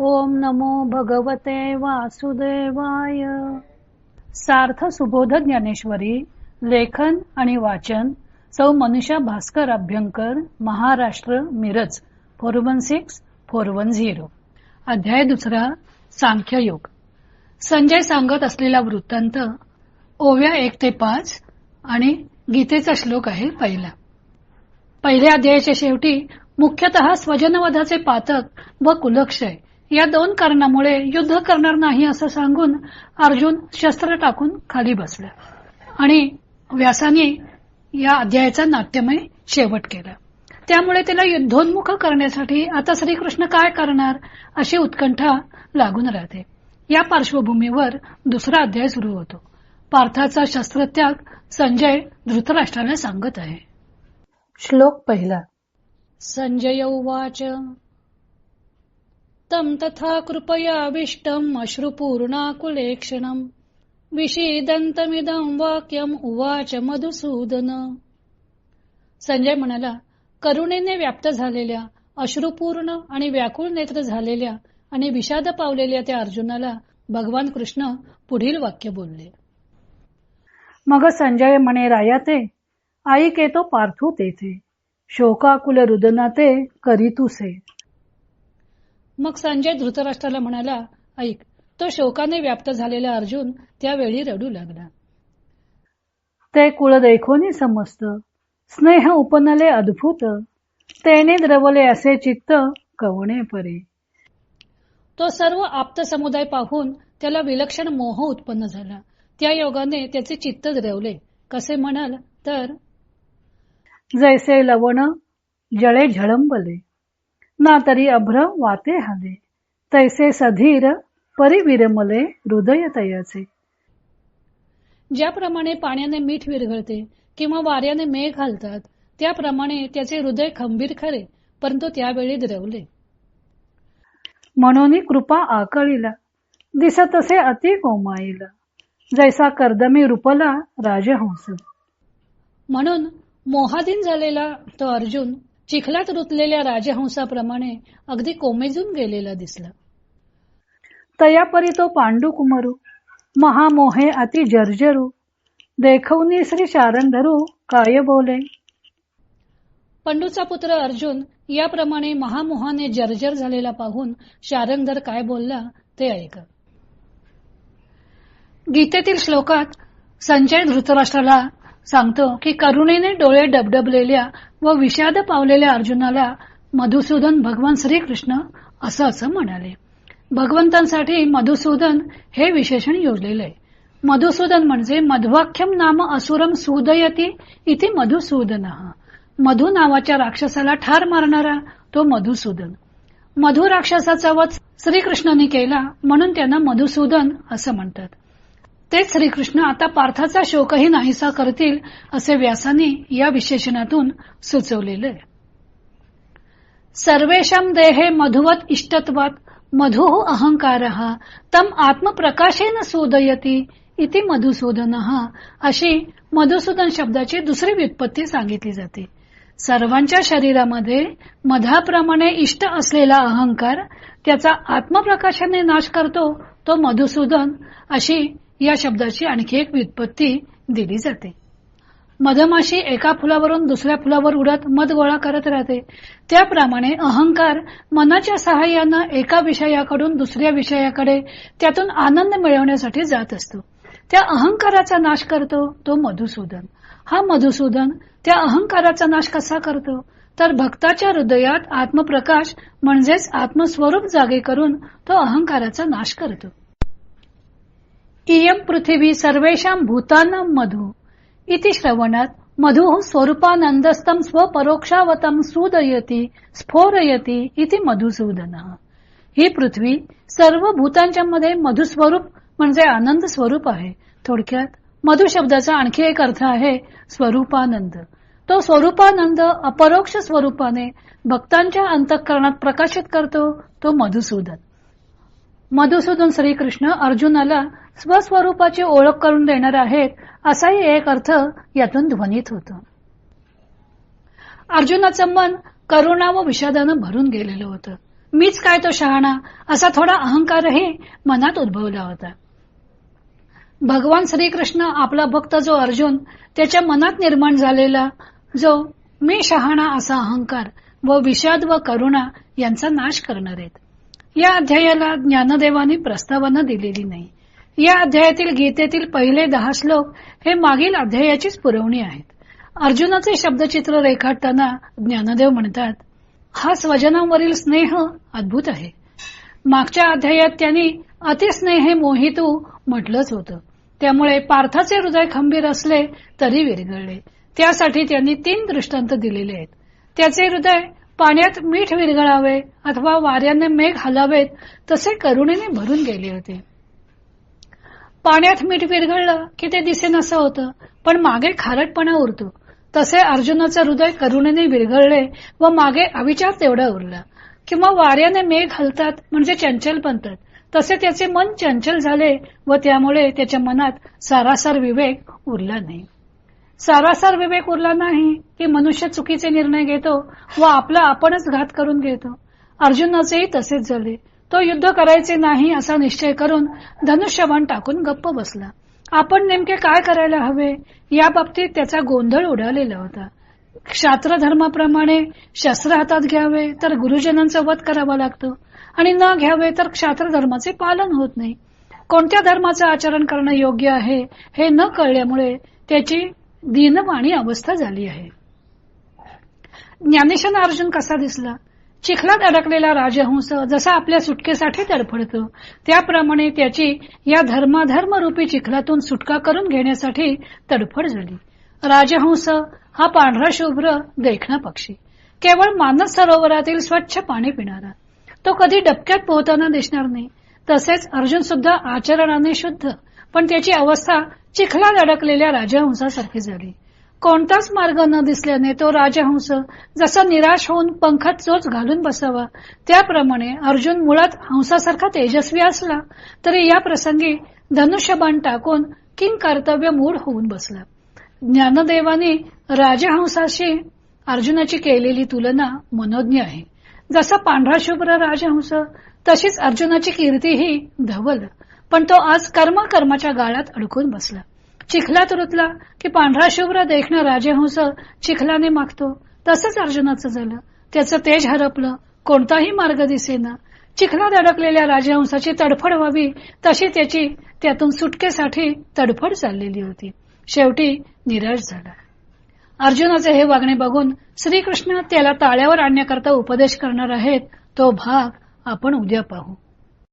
ओम नमो भगवते वासुदेवाय. सार्थ सुबोध ज्ञानेश्वरी लेखन आणि वाचन सौ Manusha Bhaskar Abhyankar Maharashtra Miraj four one six four one zero. अध्याय दुसरा सांख्ययोग संजय सांगत असलेला वृत्तांत ओव्या एक ते पाच आणि गीतेचा श्लोक आहे पहिला. पहिल्या अध्यायाच्या शेवटी मुख्यतः स्वजनवधाचे पातक व कुलक्षय या दोन कारणामुळे युद्ध करणार नाही असं सांगून अर्जुन शस्त्र टाकून खाली बसला. आणि व्यासाने या अध्यायाचा नाट्यमय शेवट केला. त्यामुळे त्याला युद्धोन्मुख करण्यासाठी आता श्रीकृष्ण काय करणार अशी उत्कंठा लागून राहते. या पार्श्वभूमीवर दुसरा अध्याय सुरू होतो. पार्थाचा शस्त्रत्याग संजय धृतराष्ट्राला सांगत आहे. श्लोक पहिला. संजय उवाच. तम तथा कृपयाविष्टम अश्रुपूर्णाकुलेक्षणम्। विषीदन्तमिदं वाक्यम उवाच मधुसूदन। संजय म्हणाला करुणेने व्याप्त झालेल्या अश्रुपूर्ण आणि व्याकुळ नेत्र झालेल्या आणि विषाद पावलेल्या त्या अर्जुनाला भगवान कृष्ण पुढील वाक्य बोलले. मग संजय म्हणे राया ते आई केतो पार्थू तेथे शोकाकुल रुदना ते करी तुसे मग संजय धृतराष्ट्राला म्हणाला ऐक तो शोकाने व्याप्त झालेला अर्जुन त्यावेळी रडू लागला. ते कुळ देखोनी समजत स्नेह उपनले अद्भुत तेने द्रवले असे चित्त कवणे परे. तो सर्व आप्त समुदाय पाहून त्याला विलक्षण मोह उत्पन्न झाला. त्या योगाने त्याचे चित्त द्रवले. कसे म्हणाल तर जैसे लवण जळे झळंबले. ना तरी अभ्र वाते हाले तैसे सधीर परिविरमले हृदय तयाचे. ज्याप्रमाणे पाण्याने मीठ विरघळते किंवा वाऱ्याने मेघ घालतात त्याप्रमाणे त्याचे हृदय खंबीर खरे परंतु त्यावेळी द्रवले. म्हणून कृपा आकळीला. दिसत असे अति कोमाईला जैसा कर्दमी रूपला राजहंस. म्हणून मोहाधीन झालेला तो अर्जुन चिखलात रुतलेल्या राजहंसाप्रमाणे अगदी कोमेजून गेलेला दिसला. तयापरी तो पांडू कुमरू महामोहे अति जर्जरू देखवनी श्री शारंधरू काय बोले? पंडूचा पुत्र अर्जुन याप्रमाणे महामोहाने जर्जर झालेला पाहून शारंगधर काय बोलला ते ऐका. गीतेतील श्लोकात संजय धृतराष्ट्राला सांगतो की करुणेने डोळे डबडबलेल्या व विषाद पावलेल्या अर्जुनाला मधुसूदन भगवान श्रीकृष्ण असं असं म्हणाले. भगवंतांसाठी मधुसूदन हे विशेषण योजलेलं आहे. मधुसूदन म्हणजे मधुवाख्यम नाम असुरम सुदयती इथे मधुसूदन. मधु नावाच्या राक्षसाला ठार मारणारा तो मधुसूदन. मधु राक्षसाचा वध श्रीकृष्णाने केला म्हणून त्यांना मधुसूदन असं म्हणतात. तेच श्रीकृष्ण आता पार्थाचा शोकही नाहीसा करतील असे व्यासाने या विशेषणातून सुचवलेले. सर्वेशम देहे मधुवत इष्टत्वात मधु अहंकार तम आत्मप्रकाशेन सोदयती इति मधुसूदन अशी मधुसूदन शब्दाची दुसरी व्युत्पत्ती सांगितली जाते. सर्वांच्या शरीरामध्ये मधाप्रमाणे इष्ट असलेला अहंकार त्याचा आत्मप्रकाशाने नाश करतो तो मधुसूदन अशी या शब्दाची आणखी एक व्युत्पत्ती दिली जाते. मधमाशी एका फुलावरून दुसऱ्या फुलावर उडत मध गोळा करत राहते. त्याप्रमाणे अहंकार मनाच्या सहाय्यानं एका विषयाकडून दुसऱ्या विषयाकडे त्यातून आनंद मिळवण्यासाठी जात असतो. त्या अहंकाराचा नाश करतो तो मधुसूदन. हा मधुसूदन त्या अहंकाराचा नाश कसा करतो? तर भक्ताच्या हृदयात आत्मप्रकाश म्हणजेच आत्मस्वरूप जागे करून तो अहंकाराचा नाश करतो. इयम पृथ्वी सर्वेषां भूतानां मधु। इति श्रवणात मधु स्वरूपानंदस्तम स्वपरोक्षावतम सुदयती स्फोरयती इति मधुसूदन। ही पृथ्वी सर्व भूतांच्या मध्ये मधुस्वरूप म्हणजे आनंद स्वरूप आहे. थोडक्यात मधु शब्दाचा आणखी एक अर्थ आहे स्वरूपानंद. तो स्वरूपानंद अपरोक्ष स्वरूपाने भक्तांच्या अंतःकरणात प्रकाशित करतो तो मधुसूदन. मधुसूदन श्रीकृष्ण अर्जुनाला स्वस्वरूपाची ओळख करून देणार आहेत असाही एक अर्थ यातून ध्वनीत होतो. अर्जुनाचं मन करुणा व विषादानं भरून गेलेलं होतं. मीच काय तो शहाणा? असा थोडा अहंकारही मनात उद्भवला होता. भगवान श्रीकृष्ण आपला भक्त जो अर्जुन त्याच्या मनात निर्माण झालेला जो मी शहाणा असा अहंकार व विषाद व करुणा यांचा नाश करणार आहेत या अध्यायाला ज्ञानदेवानी प्रस्तावना दिलेली नाही. या अध्यायातील गीतेतील पहिले दहा श्लोक हे मागील अध्यायाचीच पुरवणी आहेत. अर्जुनाचे शब्दचित्र रेखाटताना ज्ञानदेव म्हणतात हा स्वजनांवरील स्नेह अद्भुत आहे. मागच्या अध्यायात त्यांनी अतिस्नेह मोहितू म्हटलंच होतं. त्यामुळे पार्थाचे हृदय खंबीर असले तरी विरघळले. त्यासाठी त्यांनी तीन दृष्टांत दिलेले आहेत. त्याचे हृदय पाण्यात मीठ विरघळावे अथवा वाऱ्याने मेघ हलावेत तसे करुणेने भरून गेले होते. पाण्यात मीठ विरघळलं की ते दिसेनासं होतं पण मागे खारटपणा उरतो. तसे अर्जुनाचं हृदय करुणेने विरघळले व मागे अविचार तेवढा उरला. किंवा वाऱ्याने मेघ हलतात म्हणजे चंचल बनतात. तसे त्याचे मन चंचल झाले व त्यामुळे त्याच्या मनात सारासार विवेक उरला नाही. सारासार विवेक उरला नाही की मनुष्य चुकीचे निर्णय घेतो व आपला आपणच घात करून घेतो. अर्जुनाचेही तसेच झाले. तो युद्ध करायचे नाही असा निश्चय करून धनुष्यबाण टाकून गप्प बसला. आपण नेमके काय करायला हवे? या बाबतीत त्याचा गोंधळ उडालेला होता. क्षात्र धर्माप्रमाणे शस्त्र हातात घ्यावे तर गुरुजनांचा वध करावा लागतो. आणि न घ्यावे तर क्षात्र धर्माचे पालन होत नाही. कोणत्या धर्माचं आचरण करणं योग्य आहे हे न कळल्यामुळे त्याची दीनवाणी अवस्था झाली आहे. ज्ञानेशन अर्जुन कसा दिसला? चिखलात अडकलेला राजहंस जसा आपल्या सुटकेसाठी तडफडतो त्याप्रमाणे त्याची या धर्माधर्म रूपी चिखलातून सुटका करून घेण्यासाठी तडफड झाली. राजहंस हा पांढरा शुभ्र देखणा पक्षी. केवळ मानस सरोवरातील स्वच्छ पाणी पिणारा. तो कधी डबक्यात पोहताना दिसणार नाही. तसेच अर्जुन सुद्धा आचरणाने शुद्ध पण त्याची अवस्था चिखलात अडकलेल्या राजहंसासारखी झाली. कोणताच मार्ग न दिसल्याने तो राजहंस जसा निराश होऊन पंखात चोच घालून बसावा त्याप्रमाणे अर्जुन मुळात हंसासारखा तेजस्वी असला तरी या प्रसंगी धनुष्यबाण टाकून किंग कर्तव्य मूड होऊन बसला. ज्ञानदेवाने राजहंसाशी अर्जुनाची केलेली तुलना मनोज्ञ आहे. जसा पांढरा शुभ्र राजहंस तशीच अर्जुनाची कीर्तीही धवल. पण तो आज कर्म कर्माच्या गाळात अडकून बसला. चिखलात रुतला की पांढरा शुभ्र देखणं राजहंस चिखलाने मागतो. तसंच अर्जुनाचं झालं. त्याचं तेज हरपलं. कोणताही मार्ग दिसेना. चिखलात अडकलेल्या राजहंसाची तडफड व्हावी तशी त्याची त्यातून सुटकेसाठी तडफड चाललेली होती. शेवटी निराश झाला. अर्जुनाचे हे वागणे बघून श्रीकृष्ण त्याला ताळ्यावर आणण्याकरता उपदेश करणार आहेत तो भाग आपण उद्या पाहू.